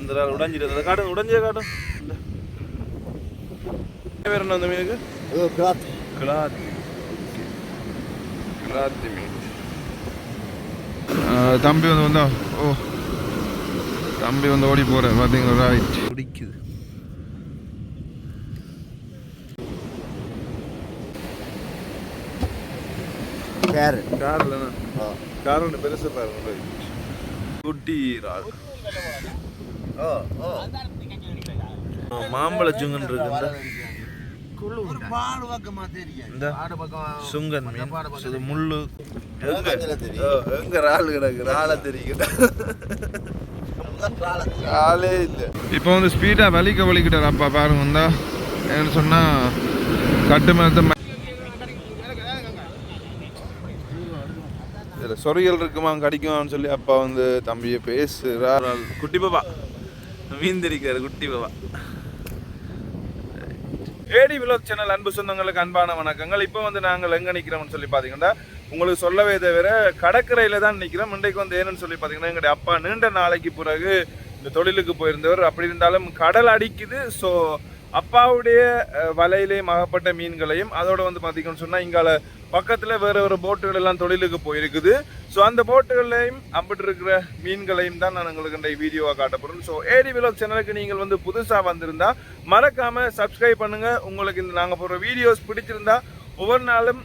இந்த நாள் உடஞ்சிட்டு அதை காட்டும் உடஞ்சே காட்டும். வேற என்ன அந்த மீனுக்கு? கிளாத். கிளாத்தி கிளாத்தி மீன். தம்பி வந்து வந்தா ஓ. தம்பி வந்து ஓடி போகிறேன் பார்த்தீங்களா ரைட் பிடிக்குது. பேர். காரில் ஆ. காரோட பெருசு பாருங்க. குட்டி ஓ மாம்பழ சுங்கன் தெரியும் இந்த. சுங்கன் மீன். இது முள்ளு. எங்க? இறால் கிடக்கு? இறால தெரியுது ஆளே இல்லை. இப்போ வந்து ஸ்பீடாக வலிக்க வலிக்கிட்டார் அப்பா பாருங்க வந்தா என்ன சொன்னால் கட்டு மரத்தை இதில் சொறியல் இருக்குமா கடிக்குமான்னு சொல்லி அப்பா வந்து தம்பியை பேசுறா குட்டி பாபா மீன் குட்டி பாபா. ஏடி விலாக் சேனல் அன்பு சொந்தங்களுக்கு அன்பான வணக்கங்கள். இப்போ வந்து நாங்கள் எங்கே நிற்கிறோம்னு சொல்லி பார்த்தீங்கன்னா உங்களுக்கு சொல்லவே தவிர கடற்கரையில் தான் நிற்கிறோம் இன்றைக்கு வந்து ஏன்னு சொல்லி பார்த்தீங்கன்னா எங்களுடைய அப்பா நீண்ட நாளைக்கு பிறகு இந்த தொழிலுக்கு போயிருந்தவர். அப்படி இருந்தாலும் கடல் அடிக்குது. ஸோ அப்பாவுடைய வலையிலேயும் அகப்பட்ட மீன்களையும் அதோட வந்து பார்த்தீங்கன்னு சொன்னால் இங்கால பக்கத்தில் வேற ஒரு போட்டுகள் எல்லாம் தொழிலுக்கு போயிருக்குது. ஸோ அந்த போட்டுகள்லையும் அம்பிட்டு இருக்கிற மீன்களையும் தான் நான் உங்களுக்கு இந்த வீடியோவாக காட்ட ஸோ ஏடி விலாக் சேனலுக்கு நீங்கள் வந்து புதுசாக வந்திருந்தால் மறக்காமல் சப்ஸ்கிரைப் பண்ணுங்கள் உங்களுக்கு இந்த நாங்கள் போடுற வீடியோஸ் பிடிச்சிருந்தா ஒவ்வொரு நாளும்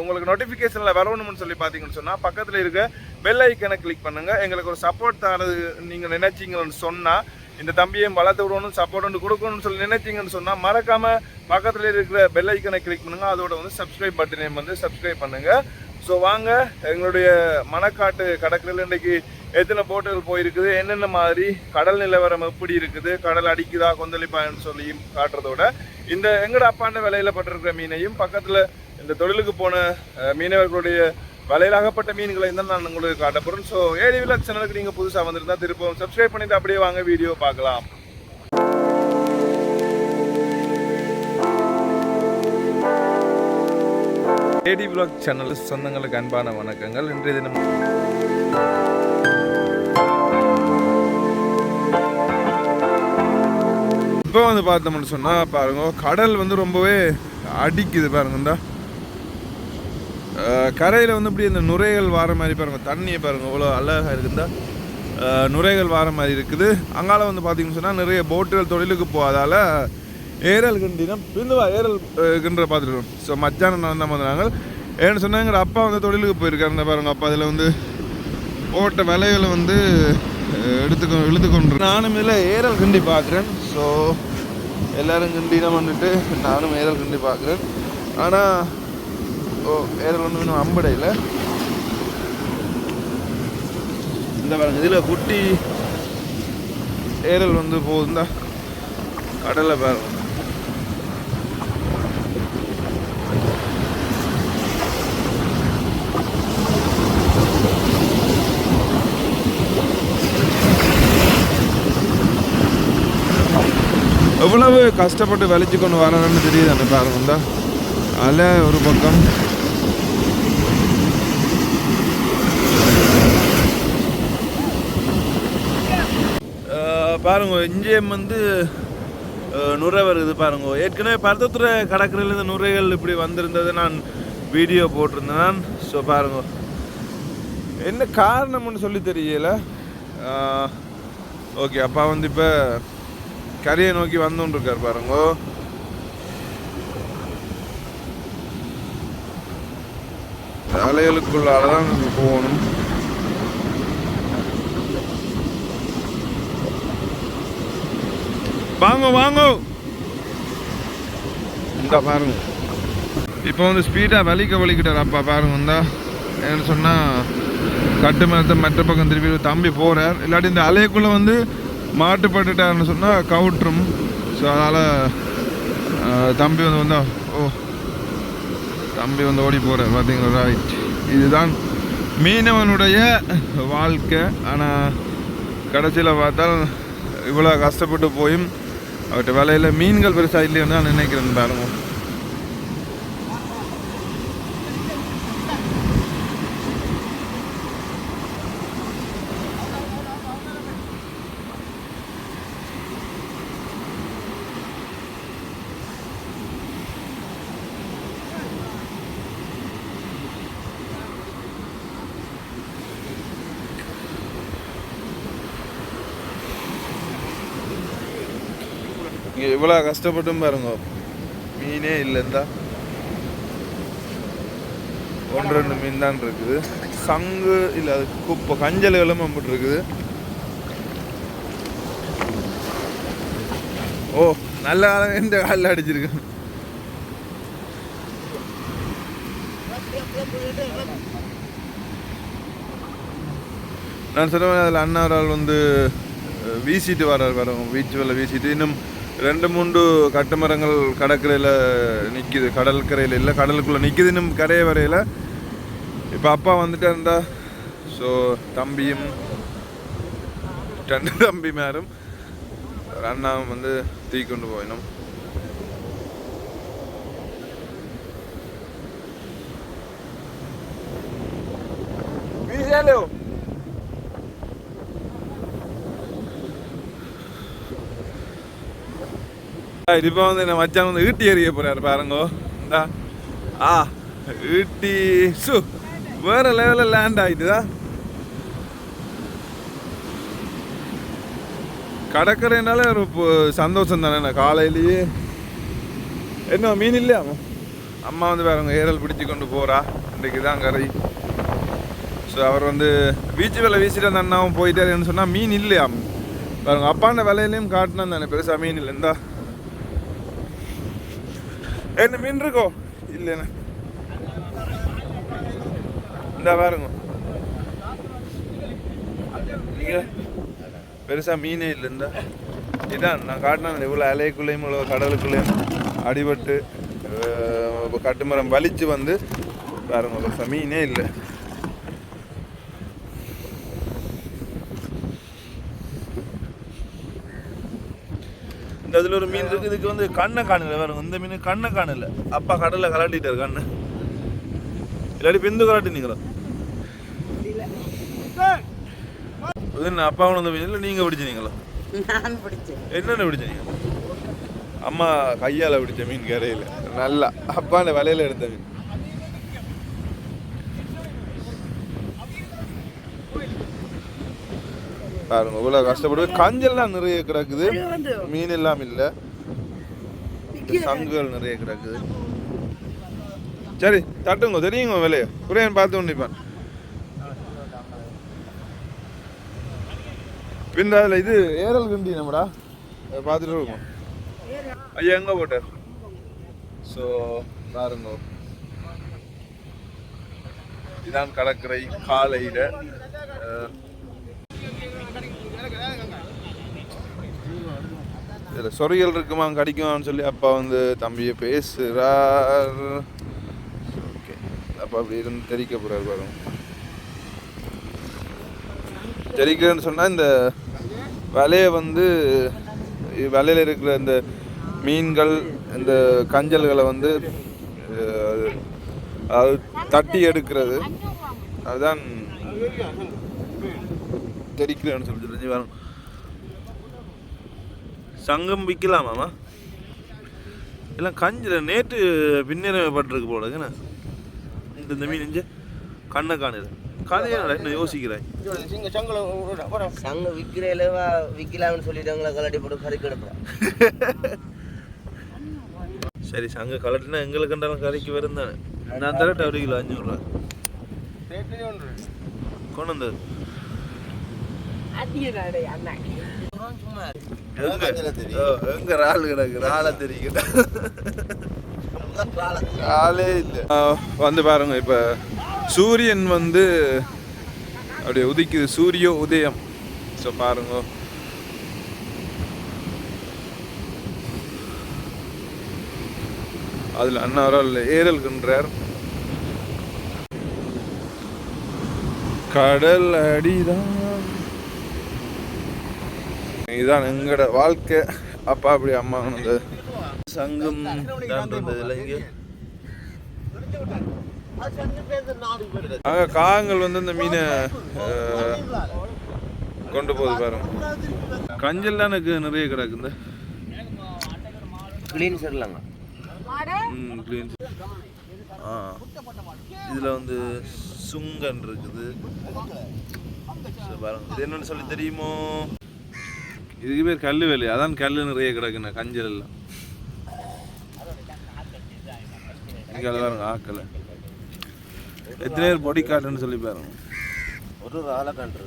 உங்களுக்கு நோட்டிஃபிகேஷனில் வரணும்னு சொல்லி பார்த்தீங்கன்னு சொன்னால் பக்கத்தில் இருக்க பெல் ஐக்கனை கிளிக் பண்ணுங்கள் எங்களுக்கு ஒரு சப்போர்ட் தரது நீங்கள் நினைச்சிங்கன்னு சொன்னால் இந்த தம்பியை வளர்த்து விடணும் சப்போர்ட் ஒன்று கொடுக்கணும்னு சொல்லி நினைச்சீங்கன்னு சொன்னால் மறக்காமல் பக்கத்தில் இருக்கிற பெல் ஐக்கனை கிளிக் பண்ணுங்க. அதோட வந்து சப்ஸ்கிரைப் பட்டனையும் வந்து சப்ஸ்கிரைப் பண்ணுங்கள் ஸோ வாங்க எங்களுடைய மணக்காட்டு கடற்கரையில் இன்றைக்கு எத்தனை போட்டுகள் போயிருக்குது என்னென்ன மாதிரி கடல் நிலவரம் எப்படி இருக்குது கடல் அடிக்குதா கொந்தளிப்பான்னு சொல்லியும் காட்டுறதோட இந்த எங்கட அப்பாண்ட விலையில் பட்டிருக்கிற மீனையும் பக்கத்தில் இந்த தொழிலுக்கு போன மீனவர்களுடைய வலையிலாகப்பட்ட மீன்களை தான் நான் உங்களுக்கு காட்ட போகிறேன் ஸோ ஏடி விலாக் சேனலுக்கு நீங்கள் புதுசாக வந்திருந்தால் திருப்பவும் சப்ஸ்கிரைப் பண்ணிட்டு அப்படியே வாங்க வீடியோ பார்க்கலாம். ஏடி விலாக் சேனல் சொந்தங்களுக்கு அன்பான வணக்கங்கள். இன்றைய தினம் இப்போ வந்து பார்த்தோம்னு சொன்னால் பாருங்க கடல் வந்து ரொம்பவே அடிக்குது பாருங்க இந்த கரையில் வந்து இப்படி இந்த நுரைகள் வார மாதிரி பாருங்கள் தண்ணியை பாருங்க இவ்வளோ அழகாக இருக்குதா? நுரைகள் வார மாதிரி இருக்குது. அங்கால வந்து பார்த்தீங்கன்னு சொன்னால் நிறைய போட்டுகள் தொழிலுக்கு போகாதால ஏரல் கிண்டினா பிந்துவா ஏரல் அஹ், கிண்டுற பார்த்துருக்கோம் ஸோ மத்தியானம் நான் வந்தாங்க ஏன்னு சொன்னால் எங்கள் அப்பா வந்து தொழிலுக்கு போயிருக்காரு இந்த பாருங்க அப்பா அதில் வந்து போட்ட விலைகளை வந்து அஹ், எடுத்துக்கொ இழுத்துக்கொண்டு நானும் இதில் ஏரல் கிண்டி பார்க்குறேன் ஸோ எல்லாரும் கிண்டினா வந்துட்டு நானும் ஏரல் கிண்டி பார்க்குறேன் ஆனால் ஓ ஏரல் ஒன்று இன்னும் அம்படையில். இந்த பாருங்க இதில் குட்டி ஏரல் வந்து போகுதுந்தா. கடலை பாருங்க. எவ்வளவு கஷ்டப்பட்டு விளைச்சி கொண்டு வரணும்னு தெரியுது அந்த பாருங்க அலை ஒரு பக்கம். பாருங்க இஞ்சியம் வந்து நுரை வருது பாருங்க. ஏற்கனவே பருத்தத்துறை கடற்கரையிலேருந்து நுரைகள் இப்படி வந்திருந்தது. நான் வீடியோ போட்டிருந்தேன் ஸோ பாருங்க. என்ன காரணம்னு சொல்லி தெரியல. ஓகே அப்பா வந்து இப்போ கரையை நோக்கி வந்துருக்கார் பாருங்க. அலைகளுக்குள்ளால தான் போகணும். வாங்க வாங்க. இந்த பாருங்க. இப்போ வந்து ஸ்பீடாக வலிக்க வலிக்கிட்டார் அப்பா பாருங்க இந்தா. என்ன சொன்னால் கட்டு மரத்தை மற்ற பக்கம் திருப்பி தம்பி போகிறார் இல்லாட்டி இந்த அலைக்குள்ளே வந்து மாட்டுப்பட்டுட்டாருன்னு சொன்னால் கவுட்ரும் ஸோ அதனால் தம்பி வந்து வந்தா ஓ தம்பி வந்து ஓடி போகிறார் பார்த்தீங்களா ரைட் இதுதான் மீனவனுடைய வாழ்க்கை. ஆனால் கடைசியில் பார்த்தால் இவ்வளோ கஷ்டப்பட்டு போயும் அவர்கிட்ட வேலையில் மீன்கள் பெருசாக இல்லைன்னு நான் நினைக்கிறேன் பாருங்க இங்கே இவ்வளோ கஷ்டப்பட்டும் பாருங்க. மீனே இல்லைந்தா. ஒன்று ரெண்டு மீன் தான் இருக்குது. சங்கு இல்லை அது குப்பை கஞ்சல்களும் அம்பிட்டு இருக்குது ஓ நல்ல காலம் எந்த காலில் அடிச்சிருக்கு நான் சொன்ன அதில் அண்ணா ஒரு ஆள் வந்து வீசிட்டு வர்றார் வரோம் வீச்சு வேலை வீசிட்டு. இன்னும் ரெண்டு மூன்று கட்டுமரங்கள் கடற்கரையில் நிற்கிது கடற்கரையில் இல்லை கடலுக்குள்ளே நிற்கிது இன்னும் கரையை வரையில் இப்போ அப்பா வந்துட்டு இருந்தா ஸோ தம்பியும் ரெண்டு தம்பி மேரும் ஒரு அண்ணாவும் வந்து தீ கொண்டு போயினோம் Hello. இப்போ வந்து என்ன மச்சான் வந்து ஈட்டி எறிய போறாரு பாருங்கோ. இந்தா. ஆ ஈட்டி சு வேற லெவலில் லேண்ட் ஆயிட்டுதா? கடற்கரைனால ஒரு சந்தோஷம் தானே காலையிலேயே? என்ன மீன் இல்லையா அம்மா வந்து பாருங்க ஏரல் பிடிச்சி கொண்டு போறா. இன்றைக்கு தான் கரை ஸோ அவர் வந்து பீச்சு வேலை வீசிட்டு அந்த அண்ணாவும் போயிட்டாருன்னு சொன்னால் மீன் இல்லையா பாருங்க அப்பாண்ட வேலையிலையும் காட்டினா தானே பெருசாக மீன் இல்லை. இந்தா. என்ன மீன் இருக்கோ? இல்லைண்ணே இந்த பாருங்க. நீங்க பெருசா மீனே இல்லை இந்த. இதான் நான் காட்டினேன் இவ்வளோ அலைக்குள்ளேயும் இவ்வளோ கடலுக்குள்ளேயும் அடிபட்டு கட்டுமரம் வலிச்சு வந்து பாருங்க பெருசா மீனே இல்லை. இந்த இதுல ஒரு மீன் இருக்கு. இதுக்கு வந்து கண்ணை காணல வேற இந்த மீன் கண்ணை காணல. அப்பா கடல்ல கலாட்டிட்டாரு கண்ணு. இல்லாட்டி பிந்து கலாட்டி நீங்களா இது என்ன அப்பா கொண்டு வந்த மீன் இல்லை நீங்க பிடிச்சீங்களா நான் பிடிச்சேன். என்னென்ன பிடிச்சீங்க அம்மா கையால பிடிச்ச மீன் கரையில. நல்லா. அப்பாண்ட வலையில எடுத்த மீன். பாருங்க இவ்வளவு கஷ்டப்பட்டு கஞ்செல்லாம் நிறைய கிடக்குது. மீன் எல்லாம் இல்ல. சங்குகள் நிறைய கிடக்குது. சரி தட்டுங்க தெரியுங்க விலைய புரியன் பார்த்து கொண்டிருப்பான் பின்ன அதில் இது ஏரல் கிண்டி நம்மடா பார்த்துட்டு இருக்கோம் ஐயா எங்கே போட்டார் ஸோ பாருங்க. இதான் கடற்கரை காலையில் இதில் சொறிகள் இருக்குமா கடிக்குமான்னு சொல்லி அப்பா வந்து தம்பியை பேசுகிறார் ஓகே. அப்பா அப்படி இருந்து தெரிக்க போகிறார் பாருங்க. தெரிக்கிறேன்னு சொன்னால் இந்த வலையை வந்து வலையில் இருக்கிற இந்த மீன்கள் இந்த கஞ்சல்களை வந்து அது தட்டி எடுக்கிறது. அதுதான் தெரிக்கிறேன்னு சொல்லி தெரிஞ்சு வரும் சங்கம் விற்கலாமாமா எல்லாம் கஞ்சில் நேற்று பின்னரப்பட்டிருக்கு போல என்ன? இந்த இந்த மீன் இஞ்ச கண்ணை காணுது. கதையாடா என்ன யோசிக்கிறேன். சங்க விற்கிறேல விற்கலாம்னு சொல்லிட்டாங்களா கலாட்டி போட்டு கறி கிடப்பா சரி சங்க கலட்டினா எங்களுக்கு கண்டாலும் கறிக்கு வரும் தானே. நான் தரட்ட ஒரு கிலோ அஞ்சூறுரூவா. கொண்டு வந்தது. எங்க? ரால் கிடக்கு? ராலை தெரியுது? ராலே இல்லை. ஆ, வந்து பாருங்க இப்ப சூரியன் வந்து அப்படியே உதிக்குது. சூரிய உதயம். ஸோ பாருங்க. அதில் அண்ணா அவரால் ஏரல் கின்றார். கடல் அடிதான். இதுதான் எங்களோட வாழ்க்கை. அப்பா அப்படி அம்மா அந்த சங்கம் இருந்ததுல இங்கே. அங்கே காகங்கள் வந்து இந்த மீனை கொண்டு போகுது பாருங்க கஞ்சல் தான் எனக்கு நிறைய கிடக்குது கிளீன் சொல்லலாங்க ம் க்ளீன் ஆ இதில் வந்து சுங்கன் இருக்குது. பாருங்க. இது என்னன்னு சொல்லி தெரியுமோ? இதுக்கு பேர் கல் வேலி. அதான் கல் நிறைய கிடக்குண்ணே கஞ்சல் எல்லாம் இங்கே அது பாருங்க ஆக்கலை. எத்தனை பேர் பொடி காட்டுன்னு சொல்லி பாருங்க. ஒரு ஆளை கண்டு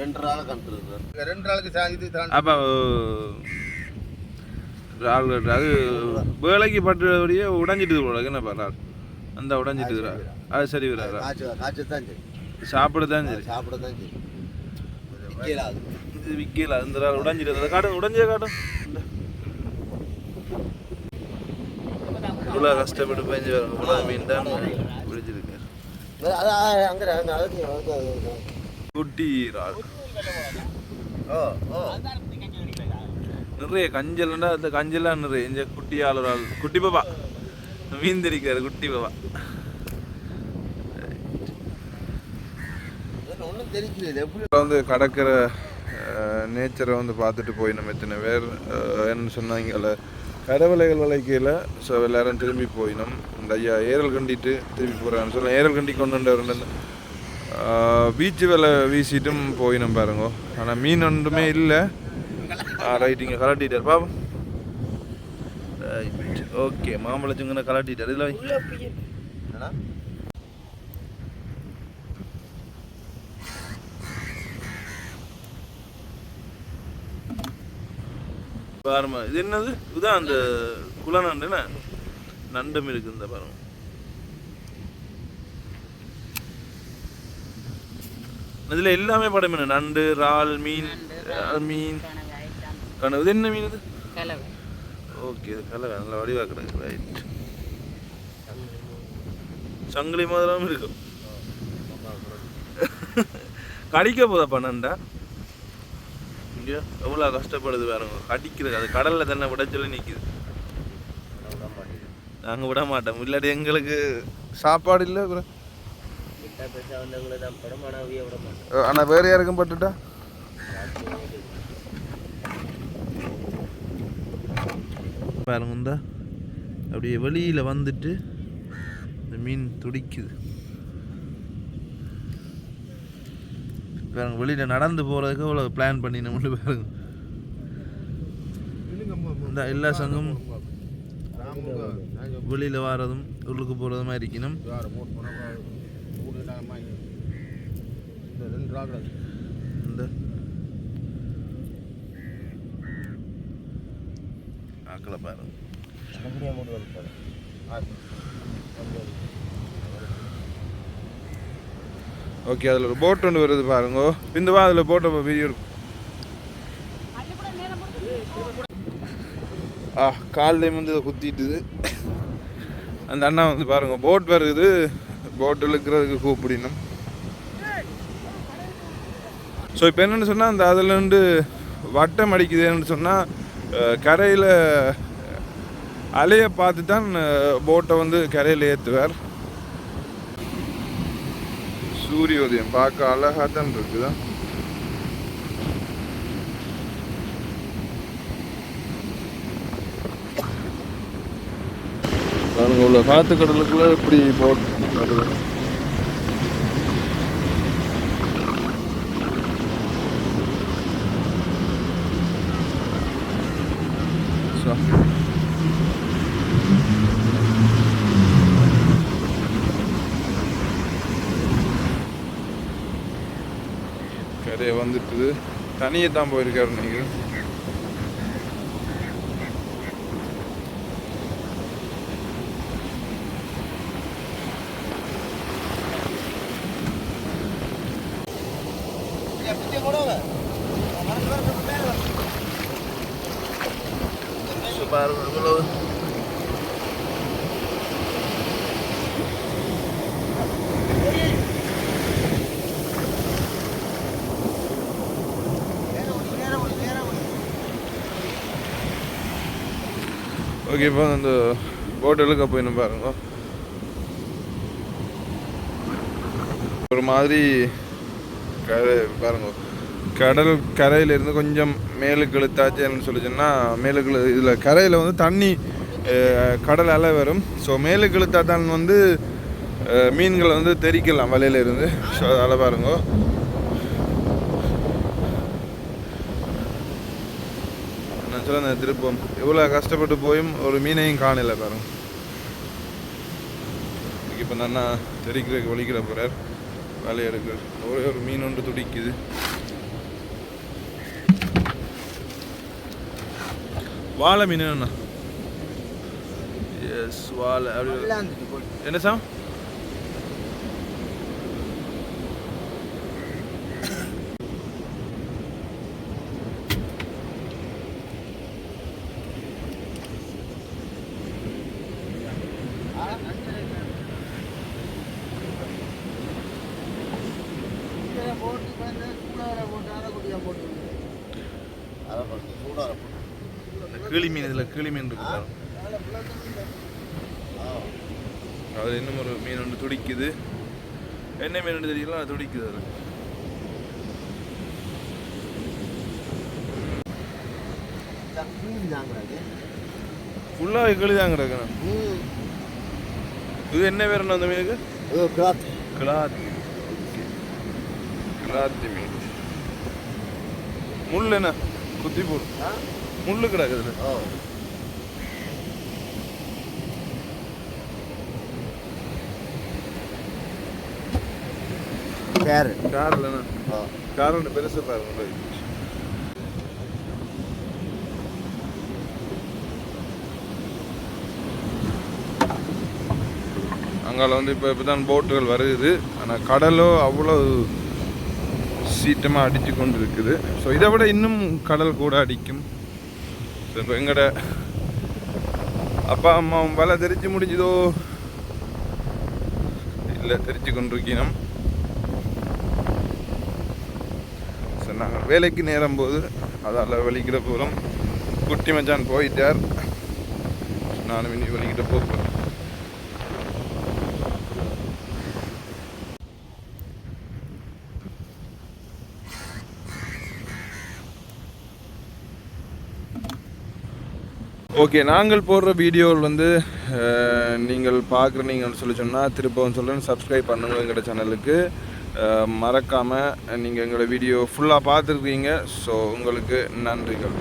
ரெண்டு ஆளை கண்டு ரெண்டு ஆளுக்கு அப்போ ராகுல் அது வேலைக்கு பட்டுபடியே உடஞ்சிட்டு போல. என்ன ரால் அந்த உடஞ்சிட்டு அது சரி சரி சாப்பிட தான் சரி சாப்பிட தான் சரி இது விற்கல அந்த உடஞ்சிட்டு அதை காட்டும் உடஞ்சே காட்டும் இவ்வளோ கஷ்டப்பட்டு பயஞ்சு வரும் இவ்வளோ மீன் தான் பிடிச்சிருக்காரு குட்டி இறால் நிறைய கஞ்சல்னா அந்த கஞ்செல்லாம் நிறைய. இந்த குட்டி ஆள் ஒரு ஆள் குட்டி பாப்பா மீன் தெரிக்காரு குட்டி எப்படி வந்து கடற்கரை நேச்சரை வந்து பார்த்துட்டு போய் நம்ம எத்தனை பேர். அஹ், என்ன சொன்னாங்கல்ல கடவுளைகள் வளைக்கையில் ஸோ எல்லாரும் திரும்பி போயினோம். இந்த ஐயா ஏரல் கண்டிட்டு திரும்பி போகிறான்னு சொல்ல ஏரல் கண்டி கொண்டு வந்து பீச்சு வேலை வீசிட்டும் போயினோம் பாருங்க. ஆனால் மீன் ஒன்றுமே இல்லை. ரைட்டிங்க கலட்டிட்டார். பாப்போம். ரைட் ஓகே மாம்பழச்சுங்கன்னு கலட்டிட்டார். இதில் பாருமா இது என்னது? இதுதான் அந்த குளநண்டு என்ன நண்டும் இருக்கு இந்த பாருங்க இதுல எல்லாமே படம் மீன் நண்டு இறால் மீன் மீன் கனவு. இது என்ன மீன் இது? ஓகே இது கலவை. நல்லா வடிவா கிடக்கு ரைட் சங்கிலி மாதிரிலாம் இருக்கும். கடிக்க போதா நண்டா இங்கே எவ்வளோ கஷ்டப்படுது பாருங்க. கடிக்கிறது அது கடலில் தானே விட சொல்லி நிற்கிது நாங்கள் விட மாட்டோம். இல்லாட்டி எங்களுக்கு சாப்பாடு இல்லை அப்புறம் ஆனால் வேறு யாருக்கும் பட்டுட்டா? பாருங்க இந்த. அப்படியே வெளியில் வந்துட்டு இந்த மீன் துடிக்குது. பாருங்க வெளியில் நடந்து போகிறதுக்கு அவ்வளோ பிளான் பண்ணி நம்மளு பாருங்க. இந்த எல்லா சங்கமும் வெளியில் வாரதும் உள்ளுக்கு போகிறது மாதிரி இருக்கணும். இந்த. ஆக்களை பாருங்க அப்படியே மூட்டு வந்து ஓகே அதில் ஒரு போட் ஒன்று வருது பாருங்க. பிந்துவா அதில் அதில் போட்டோ வீடியோ ஆ கால்லையும் வந்து இதை குத்திட்டுது. அந்த அண்ணா வந்து பாருங்க போட் வருது. போட் இழுக்கிறதுக்கு கூப்பிடணும். ஸோ இப்போ என்னென்னு சொன்னால் அந்த அதுலேருந்து வட்டம் அடிக்குதுன்னு சொன்னால் கரையில் அலையை பார்த்து தான் போட்டை வந்து கரையில் ஏற்றுவார் சூரியோதயம் பார்க்க அழகாக தான் இருக்குதா பாருங்க உள்ள காத்து கடலுக்குள்ள இப்படி போட்டு So. இருக்குது. தனியே தான் போயிருக்காரு நீங்கள். பாருங்க இவ்வளவு இப்போ அந்த போட் இழுக்க போயின்னு பாருங்க. ஒரு மாதிரி கரை பாருங்க. கடல் கரையிலேருந்து கொஞ்சம் மேலுக்கு இழுத்தாச்சுன்னு சொல்லி சொன்னால் மேலுக்கு இதில் கரையில் வந்து தண்ணி கடல் அலை வரும். ஸோ மேலுக்கு இழுத்தா தான் வந்து மீன்களை வந்து தெரிக்கலாம் வலையிலேருந்து. ஸோ அதில் பாருங்க. நான் சொல்ல திருப்பம் எவ்வளோ கஷ்டப்பட்டு போயும் ஒரு மீனையும் காணல பாருங்க இப்போ நான் தெரிக்கிறதுக்கு வலிக்கிற போகிறார் வேலையை எடுக்கிறார் ஒரே ஒரு மீன் ஒன்று துடிக்குது வாழை மீன் எஸ் வாழை அப்படி என்ன சாம் இதில் கிளி மீன் இருக்கு பாருங்க. அது இன்னும் ஒரு மீன் ஒன்று துடிக்குது. என்ன மீன் தெரியல அது துடிக்குது அது ஃபுல்லாக கிளி கிடக்குறேன் இது என்ன பேர் அந்த மீனுக்கு? கிளாத் கிளாத்தி கிளாத்தி மீன். முள் என்ன? குத்தி போடும் முள்ளு கிடக்குதுல ஓ கேரட் கார் இல்லைண்ணா ஓ கார் ஒன்று பெருசு பாருங்க அங்கால வந்து இப்போ இப்போ தான் போட்டுகள் வருது. ஆனால் கடலோ அவ்வளோ சீட்டமாக அடித்து கொண்டு இருக்குது ஸோ இதை விட இன்னும் கடல் கூட அடிக்கும். இப்போ எங்கட அப்பா அம்மா வலை தெரிச்சு முடிஞ்சதோ இல்லை தெரிச்சு கொண்டிருக்கணும் ஸோ நாங்கள் வேலைக்கு நேரம் போது அதால் வெளிக்கிற போகிறோம் குட்டி மச்சான் போயிட்டார் நானும் இனி வலிக்கிட்ட போகிறேன் ஓகே நாங்கள் போடுற வீடியோவில் வந்து அஹ், நீங்கள் பார்க்குறீங்கன்னு சொல்லி சொன்னால் திருப்பவும் சொல்லுன்னு சப்ஸ்கிரைப் பண்ணுங்கள் எங்களோட சேனலுக்கு மறக்காமல் நீங்கள் எங்களோட வீடியோ ஃபுல்லாக பார்த்துருக்கீங்க. ஸோ உங்களுக்கு நன்றிகள்.